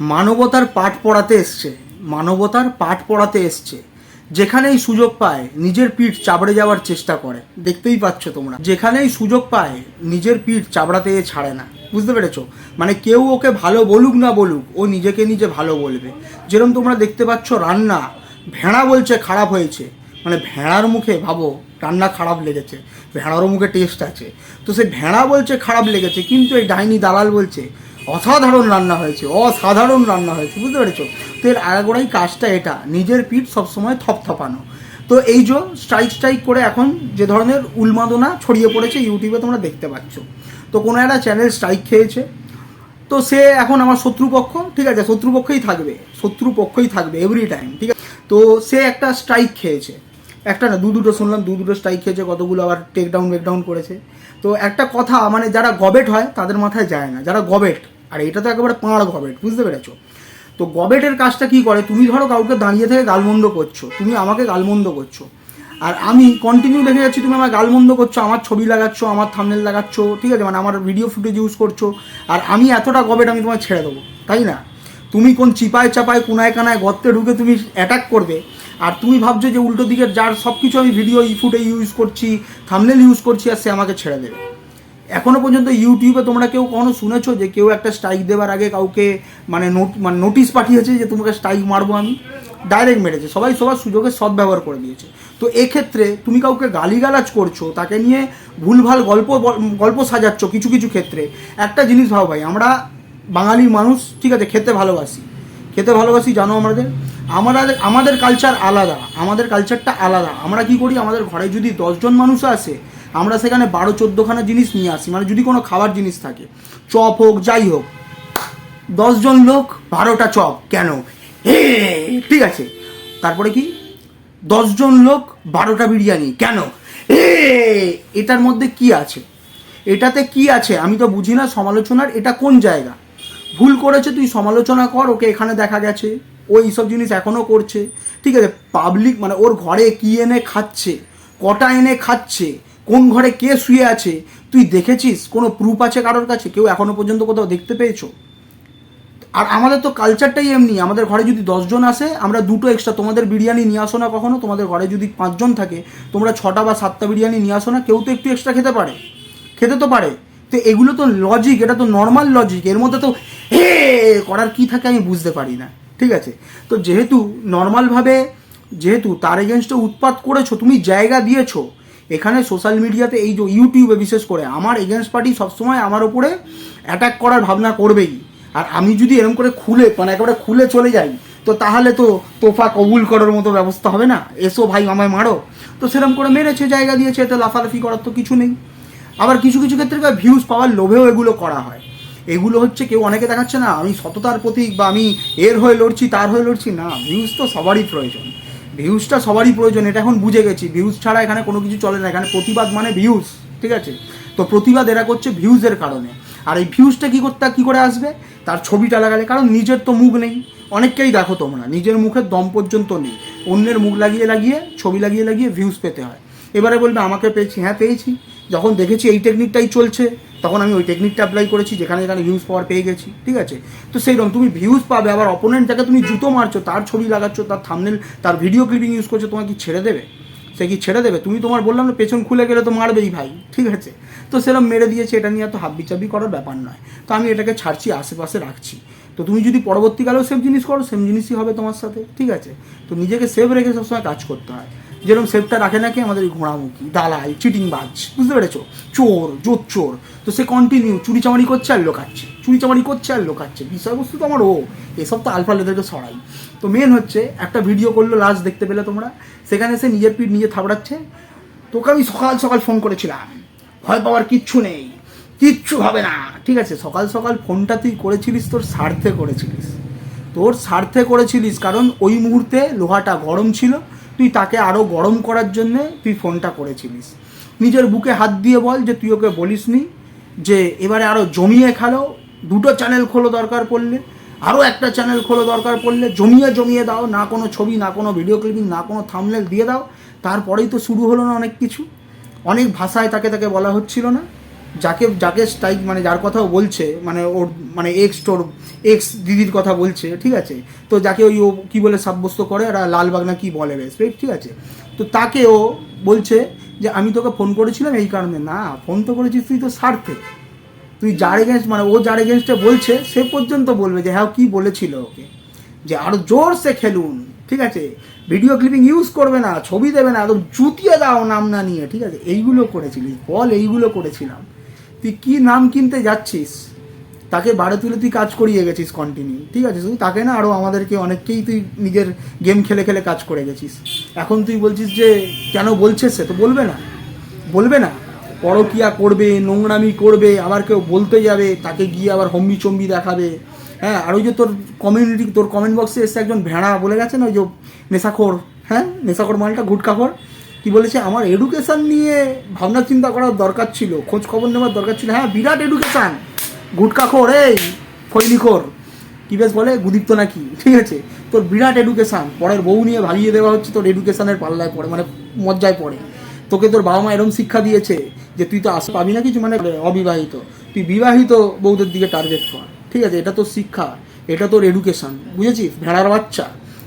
মানবতার পাঠ পড়াতে এসছে, মানবতার পাঠ পড়াতে এসছে। যেখানেই সুযোগ পায়, নিজের পিঠ চাবড়ে যাওয়ার চেষ্টা করে। দেখতেই পাচ্ছ তোমরা, যেখানেই সুযোগ পায়, নিজের পিঠ চাবড়াতে ছাড়ে না। বুঝতে পেরেছ? মানে কেউ ওকে ভালো বলুক না বলুক, ও নিজেকে নিজে ভালো বলবে। যেরকম তোমরা দেখতে পাচ্ছ, রান্না, ভেড়া বলছে খারাপ হয়েছে। মানে ভেড়ার মুখে, ভাবো, রান্না খারাপ লেগেছে। ভেড়ারও মুখে টেস্ট আছে। তো সে ভেড়া বলছে খারাপ লেগেছে, কিন্তু এই ডাইনি দালাল বলছে অসাধারণ রান্না হয়েছে, অসাধারণ রান্না হয়েছে, বুঝতে পেরেছ? তো এর আগাগোড়াই কাজটা এটা, নিজের পিঠ সবসময় থপথপানো। তো এই যে স্ট্রাইক স্ট্রাইক করে এখন যে ধরনের উন্মাদনা ছড়িয়ে পড়েছে ইউটিউবে তোমরা দেখতে পাচ্ছ। তো কোনো একটা চ্যানেল স্ট্রাইক খেয়েছে, তো সে এখন আমার শত্রুপক্ষ, ঠিক আছে, শত্রুপক্ষই থাকবে শত্রুপক্ষই থাকবে এভরি টাইম ঠিক আছে? তো সে একটা স্ট্রাইক খেয়েছে। একটা না, দু দুটো শুনলাম, দু দুটো স্ট্রাইক খেয়েছে, কতগুলো আবার টেক ডাউন ডাউন করেছে। তো একটা কথা মানে যারা গবেট হয়, তাদের মাথায় যায় না, যারা গবেট আর এটা তো একেবারে পাঁড় গবেট, বুঝতে পেরেছ? তো গবেটের কাজটা কি করে? তুমি ধরো কাউকে দাঁড়িয়ে থেকে গালমন্দ করছ, তুমি আমাকে গালমন্দ করছ। আর আমি কন্টিনিউ দেখে যাচ্ছি, তুমি আমার গালমন্দ করছ, আমার ছবি লাগাচ্ছ, আমার থামনেল লাগাচ্ছ, ঠিক আছে? মানে আমার ভিডিও ফুটেজ ইউজ করছ, আর আমি এতটা গবেট আমি তোমায় ছেড়ে দেবো, তাই না? তুমি কোন চিপায় চাপায়, কোনায় কানায় গর্তে ঢুকে তুমি অ্যাটাক করবে, আর তুমি ভাবছ যে উল্টো দিকে যার সব কিছু আমি ভিডিও ফুটে ইউজ করছি থামনেল ইউজ করছি, আর সে আমাকে ছেড়ে দেবে। এখনও পর্যন্ত ইউটিউবে তোমরা কেউ কখনো শুনেছো যে কেউ একটা স্ট্রাইক দেওয়ার আগে কাউকে মানে মানে নোটিশ পাঠিয়েছে যে তোমাকে স্ট্রাইক মারবো আমি? ডাইরেক্ট মেরেছে। সবাই সবার সুযোগের সদ্ব্যবহার করে দিয়েছে। তো এক্ষেত্রে তুমি কাউকে গালিগালাজ করছ, তাকে নিয়ে ভুলভাল গল্প গল্প সাজাচ্ছ কিছু কিছু ক্ষেত্রে। একটা জিনিস ভাও ভাই, আমরা বাঙালি মানুষ, ঠিক আছে, খেতে ভালোবাসি। খেতে ভালোবাসি, জানো আমাদের? আমাদের আমাদের কালচার আলাদা, আমাদের কালচারটা আলাদা। আমরা কি করি? আমাদের ঘরে যদি দশজন মানুষ আসে আমরা সেখানে বারো, চোদ্দোখানা জিনিস নিয়ে আসি মানে যদি কোনো খাবার জিনিস থাকে, চপ হোক, যাই হোক, দশজন লোক বারোটা চপ, কেন? হে, ঠিক আছে। তারপরে কি? দশজন লোক বারোটা বিরিয়ানি, কেন? এটার মধ্যে কি আছে? এটাতে কি আছে? আমি তো বুঝি না সমালোচনার, এটা কোন জায়গা? ভুল করেছে, তুই সমালোচনা কর, ওকে এখানে দেখা গেছে, ও এইসব জিনিস এখনও করছে, ঠিক আছে। পাবলিক মানে ওর ঘরে কি এনে খাচ্ছে, কটা এনে খাচ্ছে কোন ঘরে কে শুয়ে আছে? তুই দেখেছিস? কোনো প্রুফ আছে কারোর কাছে? কেউ এখনও পর্যন্ত কোথাও দেখতে পেয়েছ? আর আমাদের তো কালচারটাই এমনি। আমাদের ঘরে যদি দশজন আসে, আমরা দুটো এক্সট্রা তোমাদের বিরিয়ানি নিয়ে আসো না কখনো? তোমাদের ঘরে যদি পাঁচজন থাকে, তোমরা ছটা বা সাতটা বিরিয়ানি নিয়ে আসো না? কেউ তো একটু এক্সট্রা খেতে পারে। খেতে তো পারে। তো এগুলো তো লজিক এটা তো নর্মাল লজিক এর মধ্যে তো, হে, করার কি থাকে আমি বুঝতে পারি না। ঠিক আছে? তো যেহেতু নর্মালভাবে যেহেতু তার এগেনস্টে উৎপাত করেছ, তুমি জায়গা দিয়েছ এখানে সোশ্যাল মিডিয়াতে এই যে ইউটিউবে বিশেষ করে আমার এগেনস্ট পার্টি সবসময় আমার ওপরে অ্যাটাক করার ভাবনা করবেই। আর আমি যদি এরকম করে খুলে মানে একেবারে খুলে চলে যাই, তো তাহলে তো তোফা কবুল করার মতো ব্যবস্থা হবে না। এসো ভাই, আমায় মারো। তো সেরকম করে মেরেছে, জায়গা দিয়েছে, এতে লাফালাফি করার তো কিছু নেই। আবার কিছু কিছু ক্ষেত্রে ভিউজ পাওয়ার লোভেও এগুলো করা হয়। এগুলো হচ্ছে কেউ অনেকে দেখাচ্ছে না, আমি সততার প্রতীক বা আমি এর হয়ে লড়ছি, তার হয়ে লড়ছি, না ভিউজ তো সবারই প্রয়োজন। ভিউজটা সবারই প্রয়োজন, এটা এখন বুঝে গেছি। ভিউজ ছাড়া এখানে কোনো কিছু চলে না, এখানে প্রতিবাদ মানে ভিউজ, ঠিক আছে? তো প্রতিবাদ এরা করছে ভিউজের কারণে। আর এই ভিউজটা কী করতে, কী করে আসবে? তার ছবিটা লাগালে, কারণ নিজের তো মুখ নেই। অনেককেই দেখো তোমরা, নিজের মুখের দম পর্যন্ত নেই। অন্যের মুখ লাগিয়ে লাগিয়ে, ছবি লাগিয়ে লাগিয়ে ভিউজ পেতে হয়। এবারে বলবে, আমাকে পেয়েছি। হ্যাঁ পেয়েছি। যখন দেখেছি এই টেকনিকটাই চলছে, তখন আমি ওই টেকনিকটা অ্যাপ্লাই করেছি, যেখানে যেখানে ভিউজ পাওয়ার পেয়ে গেছি, ঠিক আছে? তো সেইরকম, তুমি ভিউজ পাবে, আবার অপোনেন্ট যাকে তুমি জুতো মারছো, তার ছবি লাগাচ্ছ, তার থামনেল তার ভিডিও ক্লিপিং ইউজ করছ, তোমাকে কি ছেড়ে দেবে? সে কি ছেড়ে দেবে? তুমি তোমার বললাম না, পেছন খুলে গেলে তো মারবেই ভাই, ঠিক আছে? তো সেরকম মেরে দিয়েছে, এটা নিয়ে এত হাব্বি চাবি করার ব্যাপার নয়। তো আমি এটাকে ছাড়ছি, আশেপাশে রাখছি। তো তুমি যদি পরবর্তীকালেও সেম জিনিস করো সেম জিনিসই হবে তোমার সাথে, ঠিক আছে? তো নিজেকে সেভ রেখে সবসময় কাজ করতে হয়। যেরকম সেফটা রাখে নাকি আমাদের ঘোড়ামুখী দালাই চিটিং বাজ বুঝতে পেরেছ? চোর জোর চোর তো সে কন্টিনিউ চুরি চামারি করছে আর লোকাচ্ছে। চুরি চামারি করছে আর লোকাচ্ছে। বিষয়বস্তু তো আমার ও। এসব তো আলফা লেদেরকে সরাই তো মেন হচ্ছে, একটা ভিডিও করল লাস্ট দেখতে পেলে তোমরা। সেখানে সে নিজের পিঠ নিজে থাবড়াচ্ছে। তোকে আমি সকাল সকাল ফোন করেছিলাম। ভয় পাওয়ার কিচ্ছু নেই। কিচ্ছু হবে না। ঠিক আছে, সকাল সকাল ফোনটা তুই করেছিলিস, তোর স্বার্থে করেছিলিস। তোর স্বার্থে করেছিলিস, কারণ ওই মুহূর্তে লোহাটা গরম ছিল। তুই তাকে আরও গরম করার জন্যে তুই ফোনটা করেছিলিস। নিজের বুকে হাত দিয়ে বল যে তুই ওকে বলিসনি, যে এবারে আরও জমিয়ে খেলো, দুটো চ্যানেল খোলো দরকার পড়লে আরও একটা চ্যানেল খোলো দরকার পড়লে, জমিয়ে জমিয়ে দাও, না কোনো ছবি, না কোনো ভিডিও ক্লিপিং না কোনো থামনেল দিয়ে দাও, তারপরেই তো শুরু হলো না অনেক কিছু। অনেক ভাষায় তাকে তাকে বলা হচ্ছিল না। যাকে যাকে স্ট্রাইক মানে যার কথাও বলছে মানে ওর মানে এক্স তোর এক্স দিদির কথা বলছে, ঠিক আছে? তো যাকে ওই ও কী বলে সাব্যস্ত করে আর লালবাগ না কী বলে বেশ ঠিক আছে? তো তাকে ও বলছে যে, আমি তোকে ফোন করেছিলাম এই কারণে। না ফোন তো করেছিস তুই তো স্বার্থে। তুই যার এগেনস্ট মানে ও যার এগেনস্টে বলছে, সে পর্যন্ত বলবে যে হ্যাঁ কী বলেছিল ওকে? যে, আরও জোরসে খেলুন। ঠিক আছে? ভিডিও ক্লিপিং ইউজ করবে না, ছবি দেবে না, একদম জুতিয়ে দাও নাম না নিয়ে, ঠিক আছে? এইগুলো করেছিলিস বল এইগুলো করেছিলাম। তুই কি নাম কিনতে যাচ্ছিস? তাকে বাড়ি তুলে তুই কাজ করিয়ে গেছিস কন্টিনিউ ঠিক আছে? শুধু তাকে না আরও আমাদেরকে অনেককেই তুই নিজের গেম খেলে খেলে কাজ করে গেছিস। এখন তুই বলছিস যে, কেন বলছে সে? তো বলবে না। বলবে না। পরকিয়া করবে, নোংরামি করবে, আবার কেউ বলতে যাবে, তাকে গিয়ে আবার হম্বি চম্বি দেখাবে। হ্যাঁ আর ওই যে তোর কমিউনিটি তোর কমেন্ট বক্সে এসে একজন ভেড়া বলে গেছে না, ওই যে নেশাখোর হ্যাঁ? নেশাখোর মালটা গুটকাখোর কি বলেছে? আমার এডুকেশন নিয়ে ভাবনা চিন্তা করার দরকার ছিল, খোঁজ খবর নেওয়ার দরকার ছিল। হ্যাঁ বিরাট এডুকেশন গুটকাখোর এই ফৈলিখোর কি বেশ বলে? গুদীপ্ত নাকি? ঠিক আছে। তোর বিরাট এডুকেশন পরের বউ নিয়ে ভাগিয়ে দেওয়া হচ্ছে, তোর এডুকেশনের পাল্লায় পড়ে মানে মজ্জায় পড়ে। তোকে তোর বাবা মা এরম শিক্ষা দিয়েছে যে, তুই তো আস পাবি না কিছু মানে অবিবাহিত। তুই বিবাহিত বউদের দিকে টার্গেট কর। ঠিক আছে, এটা তোর শিক্ষা। এটা তোর এডুকেশন বুঝেছিস? ভেড়ার বাচ্চা।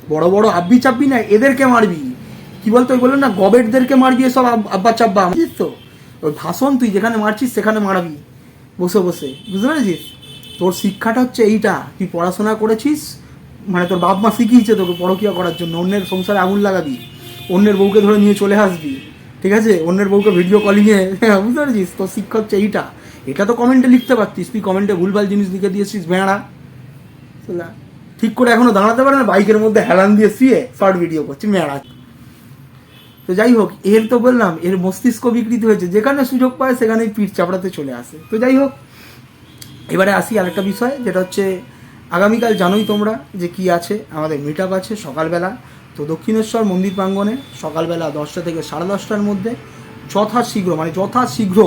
বড় বড় আব্বি চাব্বি না, এদেরকে মারবি। কি বলতো, ওই বললেন না, গবেটদেরকে মারবি এসব আব- আব্বা চাব্বা বুঝিস তো? ওই ভাষণ তুই যেখানে মারছিস, সেখানে মারাবি। বসে বসে। বুঝতে পেরেছিস? তোর শিক্ষাটা হচ্ছে এইটা। তুই পড়াশোনা করেছিস মানে তোর বাপ মা শিখিয়েছে তোকে পরকিয়া করার জন্য। অন্যের সংসারে আগুন লাগাবি। অন্যের বউকে ধরে নিয়ে চলে আসবি। ঠিক আছে? অন্যের বউকে ভিডিও কলিংয়ে বুঝতে পেরেছিস? তোর শিক্ষা হচ্ছে এইটা। এটা তো কমেন্টে লিখতে পারতিস। তুই কমেন্টে ভুলভাল জিনিস লিখে দিয়েছিস ভেড়া ঠিক করে এখনও দাঁড়াতে পারে না? বাইকের মধ্যে হেলান দিয়ে শুয়ে শর্ট ভিডিও করছি মেয়ারা তো যাই হোক, এর তো বললাম, এর মস্তিষ্ক বিকৃত হয়েছে। যেখানে সুযোগ পায়, সেখানেই পিঠ চাপড়াতে চলে আসে। তো যাই হোক, এবারে আসি আরেকটা বিষয়, যেটা হচ্ছে, আগামীকাল জানোই তোমরা যে কি আছে, আমাদের মিট আপ আছে সকালবেলা। তো দক্ষিণেশ্বর মন্দির প্রাঙ্গণে সকালবেলা দশটা থেকে সাড়ে দশটার মধ্যে যথাশীঘ্র মানে যথাশীঘ্র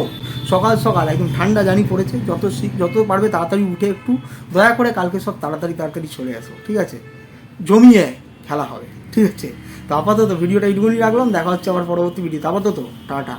সকাল সকাল, একদম ঠান্ডা জানি পড়েছে, যত যত পারবে তাড়াতাড়ি উঠে একটু, দয়া করে কালকে সব তাড়াতাড়ি তাড়াতাড়ি চলে আসো, ঠিক আছে? জমিয়ে খেলা হবে। ঠিক আছে। তো আপাতত ভিডিওটা এইটুকুনি রাখলাম দেখা হচ্ছে আবার পরবর্তী ভিডিও আপাতত টাটা।